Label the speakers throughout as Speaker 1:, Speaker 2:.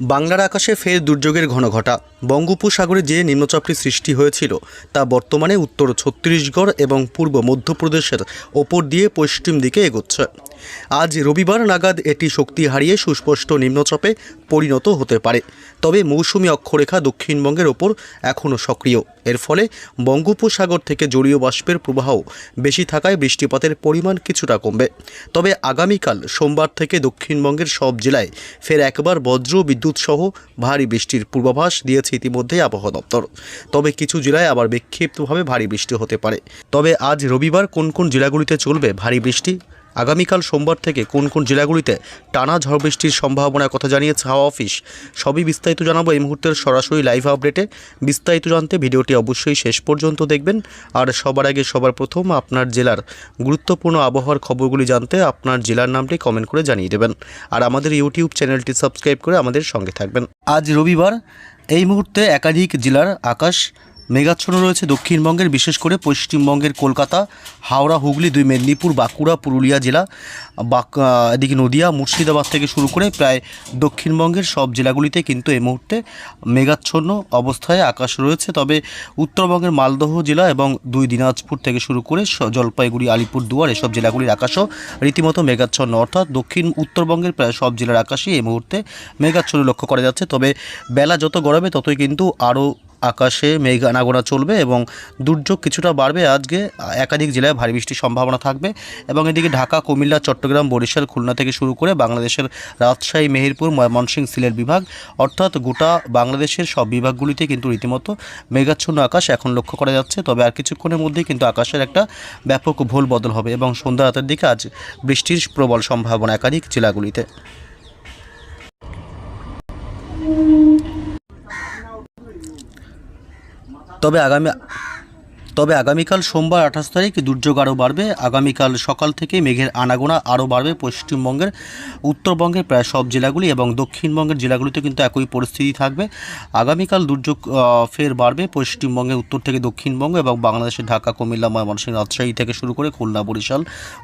Speaker 1: বাংলার আকাশে ফের দুর্যোগের ঘন ঘটা বঙ্গোপসাগরে যে নিম্নচাপটি সৃষ্টি হয়েছিল, তা বর্তমানে উত্তর ছত্তিশগড় এবং পূর্ব মধ্যপ্রদেশের ওপর দিয়ে পশ্চিম দিকে এগোচ্ছে। আজ রবিবার নাগাদ এটি শক্তি হারিয়ে সুস্পষ্ট নিম্নচাপে পরিণত হতে পারে। তবে মৌসুমি অক্ষরেখা দক্ষিণবঙ্গের ওপর এখনও সক্রিয়। এর ফলে বঙ্গোপসাগর থেকে জলীয় বাষ্পের প্রবাহ বেশি থাকায় বৃষ্টিপাতের পরিমাণ কিছুটা কমবে। তবে আগামীকাল সোমবার থেকে দক্ষিণবঙ্গের সব জেলায় ফের একবার বজ্র বিদ্যুৎসহ ভারী বৃষ্টির পূর্বাভাস দিয়েছে ইতিমধ্যে আবহাওয়া দপ্তর। তবে কিছু জেলায় আবার বিক্ষিপ্তভাবে ভারী বৃষ্টি হতে পারে। তবে আজ রবিবার কোন কোন জেলাগুলিতে চলবে ভারী বৃষ্টি? আগামীকাল সোমবার থেকে কোন কোন জেলাগুলিতে টানা ঝড় বৃষ্টির সম্ভাবনার কথা জানিয়েছে হাওয়া অফিস, সবই বিস্তারিত জানাব এই মুহূর্তের সরাসরি লাইভ আপডেটে। বিস্তারিত জানতে ভিডিওটি অবশ্যই শেষ পর্যন্ত দেখবেন। আর সবার আগে সবার প্রথম আপনার জেলার গুরুত্বপূর্ণ আবহাওয়ার খবরগুলি জানতে আপনার জেলার নামটি কমেন্ট করে জানিয়ে দেবেন। আর আমাদের ইউটিউব চ্যানেলটি সাবস্ক্রাইব করে আমাদের সঙ্গে থাকবেন। আজ রবিবার এই মুহূর্তে একাধিক জেলার আকাশ মেঘাচ্ছন্ন রয়েছে দক্ষিণবঙ্গের, বিশেষ করে পশ্চিমবঙ্গের কলকাতা, হাওড়া, হুগলি, দুই মেদিনীপুর, বাঁকুড়া, পুরুলিয়া জেলা, বাক এদিকে নদিয়া, মুর্শিদাবাদ থেকে শুরু করে প্রায় দক্ষিণবঙ্গের সব জেলাগুলিতে কিন্তু এই মুহূর্তে মেঘাচ্ছন্ন অবস্থায় আকাশ রয়েছে। তবে উত্তরবঙ্গের মালদহ জেলা এবং দুই দিনাজপুর থেকে শুরু করে জলপাইগুড়ি, আলিপুরদুয়ার এসব জেলাগুলির আকাশও রীতিমতো মেঘাচ্ছন্ন। অর্থাৎ দক্ষিণ উত্তরবঙ্গের প্রায় সব জেলার আকাশই এই মুহূর্তে মেঘাচ্ছন্ন লক্ষ্য করা যাচ্ছে। তবে বেলা যত গড়াবে ততই কিন্তু আরও আকাশে মেঘ আনাগোনা চলবে এবং দুর্যোগ কিছুটা বাড়বে আজকে। একাধিক জেলায় ভারী বৃষ্টির সম্ভাবনা থাকবে এবং এদিকে ঢাকা, কুমিল্লা, চট্টগ্রাম, বরিশাল, খুলনা থেকে শুরু করে বাংলাদেশের রাজশাহী, মেহেরপুর, ময়মনসিংহ সিলেট বিভাগ অর্থাৎ গোটা বাংলাদেশের সব বিভাগগুলিতে কিন্তু রীতিমতো মেঘাচ্ছন্ন আকাশ এখন লক্ষ্য করা যাচ্ছে। তবে আর কিছুক্ষণের মধ্যেই কিন্তু আকাশের একটা ব্যাপক ভোল বদল হবে এবং সন্ধ্যা রাতের দিকে আজ বৃষ্টির প্রবল সম্ভাবনা একাধিক জেলাগুলিতে। তবে আগামী তবে আগামীকাল সোমবার আঠাশ তারিখ দুর্যোগ আরও বাড়বে। আগামীকাল সকাল থেকে মেঘের আনাগোনা আরও বাড়বে। পশ্চিমবঙ্গের, উত্তরবঙ্গের প্রায় সব জেলাগুলি এবং দক্ষিণবঙ্গের জেলাগুলিতে কিন্তু একই পরিস্থিতি থাকবে। আগামীকাল দুর্যোগ ফের বাড়বে। পশ্চিমবঙ্গের উত্তর থেকে দক্ষিণবঙ্গ এবং বাংলাদেশের ঢাকা, কুমিল্লা, ময়মনসিংহ, রাজশাহী থেকে শুরু করে খুলনা, বরিশাল,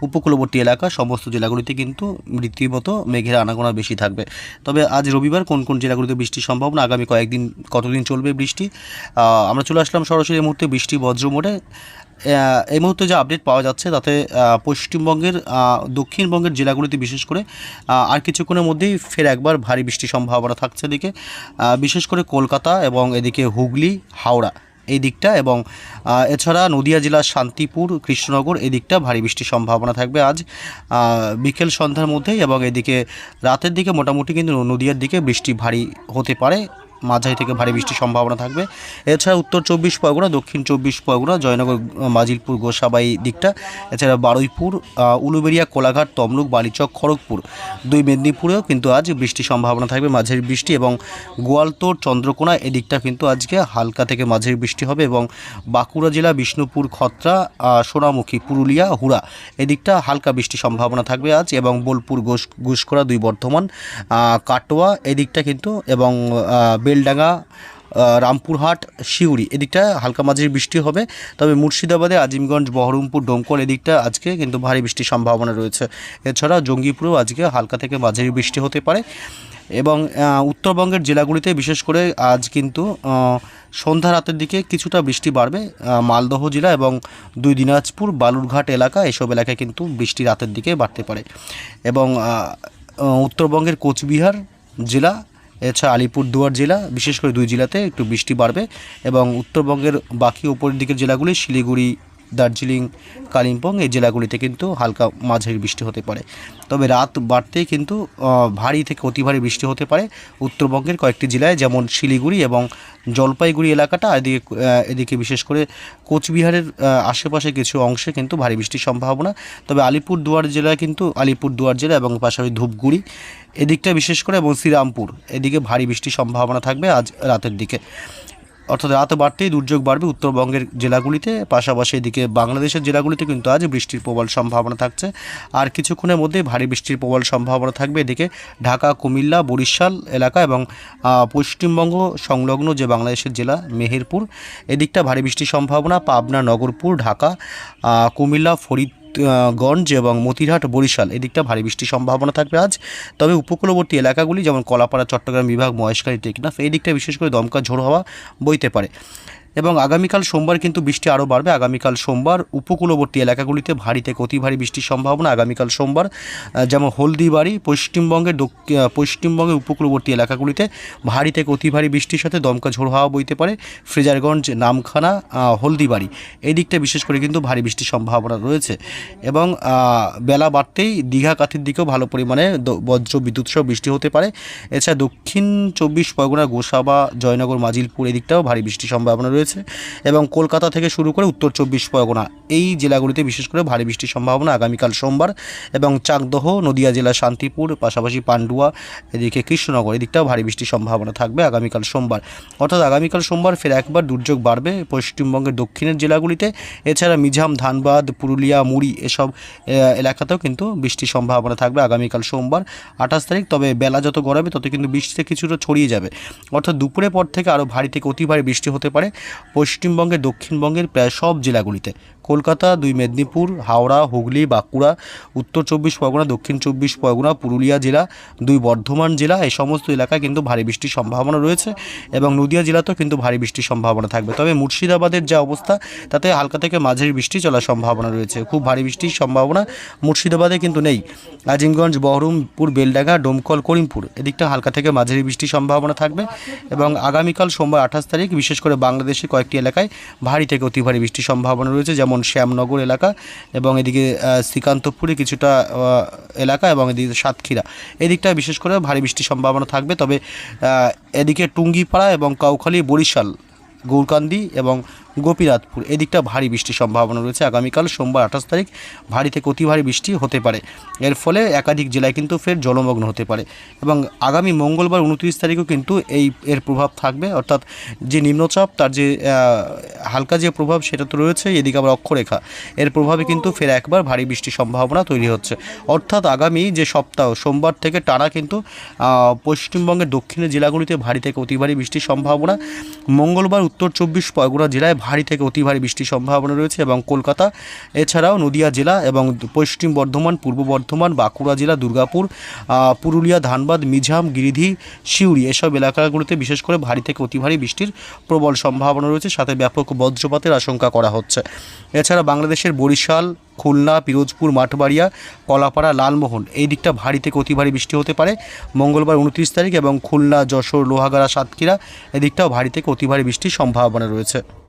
Speaker 1: উপকূলবর্তী এলাকা সমস্ত জেলাগুলিতে কিন্তু রীতিমতো মেঘের আনাগোনা বেশি থাকবে। তবে আজ রবিবার কোন কোন জেলাগুলিতে বৃষ্টির সম্ভাবনা? আগামী কয়েকদিন কতদিন চলবে বৃষ্টি? আমরা চলে আসলাম সরাসরি এই মুহূর্তে বৃষ্টি বজ্র মোড়ে এই মুহূর্তে যে আপডেট পাওয়া যাচ্ছে তাতে পশ্চিমবঙ্গের দক্ষিণবঙ্গের জেলাগুলিতে বিশেষ করে আর কিছুক্ষণের মধ্যেই ফের একবার ভারী বৃষ্টির সম্ভাবনা থাকছে এদিকে। বিশেষ করে কলকাতা এবং এদিকে হুগলি, হাওড়া এই দিকটা এবং এছাড়া নদিয়া জেলার শান্তিপুর, কৃষ্ণনগর এই দিকটা ভারী বৃষ্টির সম্ভাবনা থাকবে আজ। বিকেল সন্ধ্যার মধ্যেই এবং এদিকে রাতের দিকে মোটামুটি কিন্তু নদিয়ার দিকে বৃষ্টি ভারী হতে পারে। মাঝারি থেকে ভারী বৃষ্টির সম্ভাবনা থাকবে। এছাড়া উত্তর চব্বিশ পরগনা, দক্ষিণ চব্বিশ পরগনা, জয়নগর, মাজিলপুর, গোসাবাই দিকটা। এছাড়া বারুইপুর উলুবেড়িয়া, কোলাঘাট, তমলুক, বালিচক, খড়গপুর। দুই মেদিনীপুরেও কিন্তু আজ বৃষ্টির সম্ভাবনা থাকবে, মাঝারি বৃষ্টি এবং গোয়ালতোর, চন্দ্রকোনা এদিকটা কিন্তু আজকে হালকা থেকে মাঝারি বৃষ্টি হবে এবং বাঁকুড়া জেলা, বিষ্ণুপুর, খত্রা সোনামুখী, পুরুলিয়া, হুড়া এদিকটা হালকা বৃষ্টির সম্ভাবনা থাকবে আজ এবং বোলপুর ঘোষ ঘুষকরা দুই বর্ধমান কাটোয়া এদিকটা কিন্তু এবং বেলডাঙ্গা রামপুরহাট, শিউড়ি। এদিকটা হালকা মাঝারি বৃষ্টি হবে, তবে মুর্শিদাবাদে, আজিমগঞ্জ, বহরমপুর, ডোমকল এদিকটা আজকে কিন্তু ভারী বৃষ্টির সম্ভাবনা রয়েছে। এছাড়া জঙ্গিপুরেও আজকে হালকা থেকে মাঝারি বৃষ্টি হতে পারে এবং উত্তরবঙ্গের জেলাগুলিতে বিশেষ করে আজ কিন্তু সন্ধ্যা রাতের দিকে কিছুটা বৃষ্টি বাড়বে মালদহ জেলা এবং দুই দিনাজপুর, বালুরঘাট এলাকা এসব এলাকায় কিন্তু বৃষ্টি রাতের দিকে বাড়তে পারে। এবং উত্তরবঙ্গের কোচবিহার জেলা এছাড়া আলিপুরদুয়ার জেলা, বিশেষ করে দুই জেলাতে একটু বৃষ্টি বাড়বে এবং উত্তরবঙ্গের বাকি উপরের দিকের জেলাগুলি শিলিগুড়ি দার্জিলিং, কালিম্পং এই জেলাগুলিতে কিন্তু হালকা মাঝারি বৃষ্টি হতে পারে। তবে রাত বাড়তেই কিন্তু ভারী থেকে অতি ভারী বৃষ্টি হতে পারে উত্তরবঙ্গের কয়েকটি জেলায়, যেমন শিলিগুড়ি এবং জলপাইগুড়ি এলাকাটা। এদিকে এদিকে বিশেষ করে কোচবিহারের আশেপাশে কিছু অংশে কিন্তু ভারী বৃষ্টির সম্ভাবনা। তবে আলিপুরদুয়ার জেলায় কিন্তু, আলিপুরদুয়ার জেলা এবং পাশাপাশি ধূপগুড়ি, এদিকটা বিশেষ করে এবং শ্রীরামপুর। এদিকে ভারী বৃষ্টির সম্ভাবনা থাকবে আজ রাতের দিকে। অর্থাৎ রাত বাড়তেই দুর্যোগ বাড়বে উত্তরবঙ্গের জেলাগুলিতে। পাশাপাশি এদিকে বাংলাদেশের জেলাগুলিতে কিন্তু আজ বৃষ্টির প্রবল সম্ভাবনা থাকছে। আর কিছুক্ষণের মধ্যে ভারী বৃষ্টির প্রবল সম্ভাবনা থাকবে। এদিকে ঢাকা, কুমিল্লা, বরিশাল এলাকা এবং পশ্চিমবঙ্গ সংলগ্ন যে বাংলাদেশের জেলা, মেহেরপুর, এদিকটা ভারী বৃষ্টির সম্ভাবনা। পাবনা, নগরপুর, ঢাকা কুমিল্লা ফরিদ গঞ্জ এবং মতিরহাট, বরিশাল এদিকটা ভারী বৃষ্টির সম্ভাবনা থাকবে আজ। তবে উপকূলবর্তী এলাকাগুলি, যেমন কলাপাড়া, চট্টগ্রাম বিভাগ মহেশকারী টেকনাফ, এই দিকটা বিশেষ করে দমকা ঝোড়ো হওয়া বইতে পারে। এবং আগামীকাল সোমবার কিন্তু বৃষ্টি আরও বাড়বে। আগামীকাল সোমবার উপকূলবর্তী এলাকাগুলিতে ভারী থেকে অতি ভারী বৃষ্টির সম্ভাবনা। আগামীকাল সোমবার যেমন হলদিবাড়ি পশ্চিমবঙ্গের পশ্চিমবঙ্গের উপকূলবর্তী এলাকাগুলিতে ভারী থেকে অতি ভারী বৃষ্টির সাথে দমকা ঝোড় হাওয়া বইতে পারে। ফ্রেজারগঞ্জ, নামখানা হলদিবাড়ি এই দিকটা বিশেষ করে কিন্তু ভারী বৃষ্টির সম্ভাবনা রয়েছে। এবং বেলা বাড়তেই দীঘা কাথির দিকেও ভালো পরিমাণে বজ্র বিদ্যুৎ সহ বৃষ্টি হতে পারে। এছাড়া দক্ষিণ চব্বিশ পরগনা, গোসাবা, জয়নগর, মাজিলপুর এই দিকটাও ভারী বৃষ্টির সম্ভাবনা রয়েছে। এবং কলকাতা থেকে শুরু করে উত্তর চব্বিশ পরগনা। এই জেলাগুলিতে বিশেষ করে ভারী বৃষ্টির সম্ভাবনা আগামীকাল সোমবার এবং চাকদহ, নদিয়া জেলা, শান্তিপুর, পাশাপাশি পান্ডুয়া, এদিকে কৃষ্ণনগর, এদিকটাও ভারী বৃষ্টির সম্ভাবনা থাকবে আগামীকাল সোমবার। অর্থাৎ আগামীকাল সোমবার ফের একবার দুর্যোগ বাড়বে পশ্চিমবঙ্গের দক্ষিণের জেলাগুলিতে। এছাড়া মিঝাম ধানবাদ, পুরুলিয়া, মুড়ি এসব এলাকাতেও কিন্তু বৃষ্টির সম্ভাবনা থাকবে আগামীকাল সোমবার আঠাশ তারিখ। তবে বেলা যত গড়াবে, তত কিন্তু বৃষ্টিতে কিছুটা ছড়িয়ে যাবে। অর্থাৎ দুপুরের পর থেকে আরও ভারী থেকে অতি ভারী বৃষ্টি হতে পারে পশ্চিমবঙ্গের, দক্ষিণবঙ্গের প্রায় সব জেলাগুলিতে। কলকাতা, দুই মেদিনীপুর, হাওড়া, হুগলি, বাঁকুড়া, উত্তর চব্বিশ পরগনা, দক্ষিণ চব্বিশ পরগনা, পুরুলিয়া জেলা, দুই বর্ধমান জেলা, এই সমস্ত এলাকায় কিন্তু ভারী বৃষ্টির সম্ভাবনা রয়েছে এবং নদিয়া জেলাতেও কিন্তু ভারী বৃষ্টির সম্ভাবনা থাকবে। তবে মুর্শিদাবাদের যা অবস্থা, তাতে হালকা থেকে মাঝারি বৃষ্টি চলার সম্ভাবনা রয়েছে। খুব ভারী বৃষ্টির সম্ভাবনা মুর্শিদাবাদে কিন্তু নেই। আজিমগঞ্জ, বহরমপুর, বেলডাঙ্গা, ডোমকল, করিমপুর, এদিকটা হালকা থেকে মাঝারি বৃষ্টির সম্ভাবনা থাকবে এবং আগামীকাল সোমবার আঠাশ তারিখ, বিশেষ করে বাংলাদেশের কয়েকটি এলাকায় ভারী থেকে অতি ভারী বৃষ্টির সম্ভাবনা রয়েছে, যেমন শ্যামনগর এলাকা এবং এদিকে শ্রীকান্তপুরে কিছুটা এলাকা এবং এদিকে সাতক্ষীরা। এদিকটা বিশেষ করে ভারী বৃষ্টির সম্ভাবনা থাকবে। তবে এদিকে টুঙ্গিপাড়া এবং কাউখালী, বরিশাল, গৌরকান্দি এবং গোপীনাথপুর। এদিকটা ভারী বৃষ্টির সম্ভাবনা রয়েছে। আগামীকাল সোমবার আঠাশ তারিখ ভারী থেকে অতি ভারী বৃষ্টি হতে পারে। এর ফলে একাধিক জেলায় কিন্তু ফের জলমগ্ন হতে পারে এবং আগামী মঙ্গলবার উনত্রিশ তারিখও কিন্তু এই এর প্রভাব থাকবে। অর্থাৎ যে নিম্নচাপ, তার যে হালকা যে প্রভাব, সেটা তো রয়েছে এদিকে আবার অক্ষরেখা। এর প্রভাবে কিন্তু ফের একবার ভারী বৃষ্টির সম্ভাবনা তৈরি হচ্ছে। অর্থাৎ আগামী যে সপ্তাহ, সোমবার থেকে টানা কিন্তু পশ্চিমবঙ্গের দক্ষিণের জেলাগুলিতে ভারী থেকে অতি ভারী বৃষ্টির সম্ভাবনা। মঙ্গলবার উত্তর চব্বিশ পরগনা জেলায় ভারী থেকে অতি ভারী বৃষ্টির সম্ভাবনা রয়েছে এবং কলকাতা, এছাড়াও নদিয়া জেলা এবং পশ্চিম বর্ধমান, পূর্ব বর্ধমান, বাঁকুড়া জেলা, দুর্গাপুর পুরুলিয়া, ধানবাদ মিঝাম গিরিধি, সিউড়ি এসব এলাকাগুলোতে বিশেষ করে ভারী থেকে অতি ভারী বৃষ্টির প্রবল সম্ভাবনা রয়েছে। সাথে ব্যাপক বজ্রপাতের আশঙ্কা করা হচ্ছে। এছাড়া বাংলাদেশের বরিশাল, খুলনা, পিরোজপুর, মাঠবাড়িয়া, কলাপাড়া, লালমোহন এই দিকটা ভারী থেকে অতি ভারী বৃষ্টি হতে পারে। মঙ্গলবার উনত্রিশ তারিখ এবং খুলনা, যশোর, লোহাগাড়া, সাতক্ষীরা এদিকটাও ভারী থেকে অতি ভারী বৃষ্টির সম্ভাবনা রয়েছে।